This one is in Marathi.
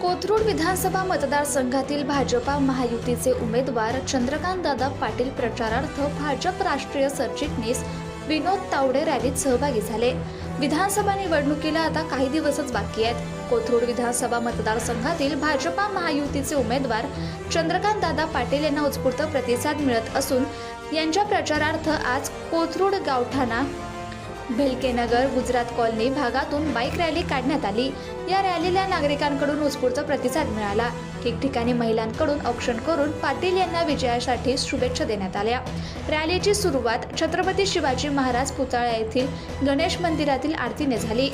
कोथरूड विधानसभा मतदारसंघातील भाजपा महायुतीचे उमेदवार चंद्रकांत दादा पाटील प्रचारार्थ भाजप राष्ट्रीय सरचिटणीस विनोद तावडे रॅलीत सहभागी झाले. विधानसभा निवडणुकीला आता काही दिवसच बाकी आहेत. कोथरूड विधानसभा मतदारसंघातील भाजपा महायुतीचे उमेदवार चंद्रकांत दादा पाटील यांना उत्स्फूर्त प्रतिसाद मिळत असून यांच्या प्रचारार्थ आज कोथरूड गावठाणा भेलकेनगर गुजरात कॉलनी भागातून बाईक रॅली काढण्यात आली. या रॅलीला नागरिकांकडून उत्स्फूर्त प्रतिसाद मिळाला. ठिकठिकाणी महिलांकडून औक्षण करून पाटील यांना विजयासाठी शुभेच्छा देण्यात आल्या. रॅलीची सुरुवात छत्रपती शिवाजी महाराज पुतळा येथील गणेश मंदिरातील आरतीने झाली.